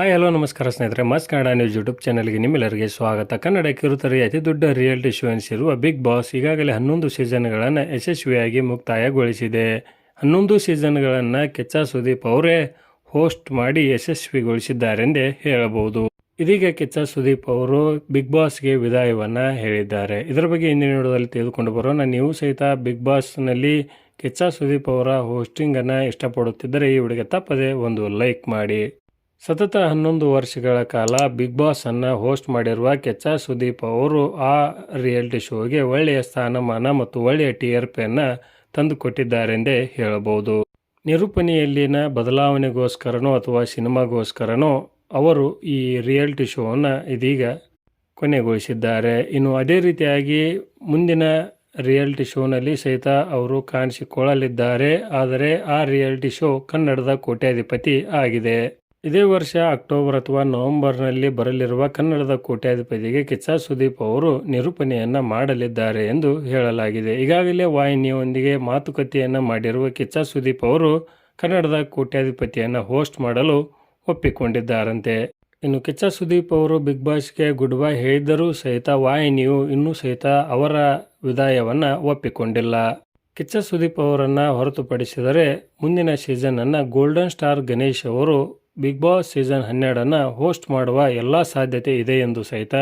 Hi hello ನಮಸ್ಕಾರ ಸ್ನೇಹಿತರೆ. ಮಸ್ ಕನ್ನಡ ನ್ಯೂಸ್ ಯೂಟ್ಯೂಬ್ ಚಾನಲ್ಗೆ ನಿಮ್ಮೆಲ್ಲರಿಗೆ ಸ್ವಾಗತ. ಕನ್ನಡ ಕಿರುತರಿ ಅತಿ ದೊಡ್ಡ ರಿಯಾಲಿಟಿ ಶೋ ಎನಿಸಿರುವ ಬಿಗ್ ಬಾಸ್ ಈಗಾಗಲೇ ಹನ್ನೊಂದು ಸೀಸನ್ಗಳನ್ನು ಯಶಸ್ವಿಯಾಗಿ ಮುಕ್ತಾಯಗೊಳಿಸಿದೆ. ಹನ್ನೊಂದು ಸೀಸನ್ಗಳನ್ನು ಕೆಚ್ಚ ಸುದೀಪ್ ಅವರೇ ಹೋಸ್ಟ್ ಮಾಡಿ ಯಶಸ್ವಿಗೊಳಿಸಿದ್ದಾರೆಂದೇ ಹೇಳಬಹುದು. ಇದೀಗ ಕೆಚ್ಚ ಸುದೀಪ್ ಅವರು ಬಿಗ್ ಬಾಸ್ಗೆ ವಿದಾಯವನ್ನು ಹೇಳಿದ್ದಾರೆ. ಇದರ ಬಗ್ಗೆ ಇಂದಿನ ವಿಡಿಯೋದಲ್ಲಿ ತೆಗೆದುಕೊಂಡು ಬರೋಣ. ನೀವು ಸಹಿತ ಬಿಗ್ ಬಾಸ್ನಲ್ಲಿ ಕೆಚ್ಚ ಸುದೀಪ್ ಅವರ ಹೋಸ್ಟಿಂಗನ್ನು ಇಷ್ಟಪಡುತ್ತಿದ್ದರೆ ಈ ವಿಡಿಯೋಗೆ ತಪ್ಪದೆ ಒಂದು ಲೈಕ್ ಮಾಡಿ. ಸತತ ಹನ್ನೊಂದು ವರ್ಷಗಳ ಕಾಲ ಬಿಗ್ ಬಾಸ್ ಅನ್ನು ಹೋಸ್ಟ್ ಮಾಡಿರುವ ಕೆಚ್ಚ ಸುದೀಪ್ ಅವರು ಆ ರಿಯಾಲಿಟಿ ಶೋಗೆ ಒಳ್ಳೆಯ ಸ್ಥಾನಮಾನ ಮತ್ತು ಒಳ್ಳೆಯ ಟಿ ಆರ್ ಪಿಯನ್ನು ತಂದುಕೊಟ್ಟಿದ್ದಾರೆಂದೇ ಹೇಳಬಹುದು. ನಿರೂಪಣೆಯಲ್ಲಿನ ಬದಲಾವಣೆಗೋಸ್ಕರನೋ ಅಥವಾ ಸಿನಿಮಾಗೋಸ್ಕರನೋ ಅವರು ಈ ರಿಯಾಲಿಟಿ ಶೋವನ್ನು ಇದೀಗ ಕೊನೆಗೊಳಿಸಿದ್ದಾರೆ. ಇನ್ನು ಅದೇ ರೀತಿಯಾಗಿ ಮುಂದಿನ ರಿಯಾಲಿಟಿ ಶೋನಲ್ಲಿ ಸಹಿತ ಅವರು ಕಾಣಿಸಿಕೊಳ್ಳಲಿದ್ದಾರೆ. ಆದರೆ ಆ ರಿಯಾಲಿಟಿ ಶೋ ಕನ್ನಡದ ಕೋಟ್ಯಾಧಿಪತಿ ಆಗಿದೆ. ಇದೇ ವರ್ಷ ಅಕ್ಟೋಬರ್ ಅಥವಾ ನವೆಂಬರ್ನಲ್ಲಿ ಬರಲಿರುವ ಕನ್ನಡದ ಕೋಟ್ಯಾಧಿಪತಿಗೆ ಕಿಚ್ಚ ಸುದೀಪ್ ಅವರು ನಿರೂಪಣೆಯನ್ನು ಮಾಡಲಿದ್ದಾರೆ ಎಂದು ಹೇಳಲಾಗಿದೆ. ಈಗಾಗಲೇ ವಾಹಿನಿಯೊಂದಿಗೆ ಮಾತುಕತೆಯನ್ನು ಮಾಡಿರುವ ಕಿಚ್ಚ ಸುದೀಪ್ ಅವರು ಕನ್ನಡದ ಕೋಟ್ಯಾಧಿಪತಿಯನ್ನು ಹೋಸ್ಟ್ ಮಾಡಲು ಒಪ್ಪಿಕೊಂಡಿದ್ದಾರಂತೆ. ಇನ್ನು ಕಿಚ್ಚ ಸುದೀಪ್ ಅವರು ಬಿಗ್ ಬಾಸ್ಗೆ ಗುಡ್ ಬೈ ಹೇಳಿದ್ದರೂ ಸಹಿತ ವಾಹಿನಿಯು ಇನ್ನೂ ಸಹಿತ ಅವರ ವಿದಾಯವನ್ನು ಒಪ್ಪಿಕೊಂಡಿಲ್ಲ. ಕಿಚ್ಚ ಸುದೀಪ್ ಅವರನ್ನು ಹೊರತುಪಡಿಸಿದರೆ ಮುಂದಿನ ಸೀಸನ್ ಅನ್ನ ಗೋಲ್ಡನ್ ಸ್ಟಾರ್ ಗಣೇಶ್ ಅವರು ಬಿಗ್ ಬಾಸ್ ಸೀಸನ್ ಹನ್ನೆರಡನ್ನು ಹೋಸ್ಟ್ ಮಾಡುವ ಎಲ್ಲ ಸಾಧ್ಯತೆ ಇದೆ ಎಂದು ಸಹಿತ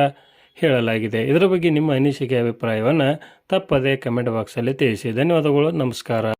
ಹೇಳಲಾಗಿದೆ. ಇದರ ಬಗ್ಗೆ ನಿಮ್ಮ ಅನಿಸಿಕೆ, ಅಭಿಪ್ರಾಯವನ್ನು ತಪ್ಪದೆ ಕಮೆಂಟ್ ಬಾಕ್ಸಲ್ಲಿ ತಿಳಿಸಿ. ಧನ್ಯವಾದಗಳು, ನಮಸ್ಕಾರ.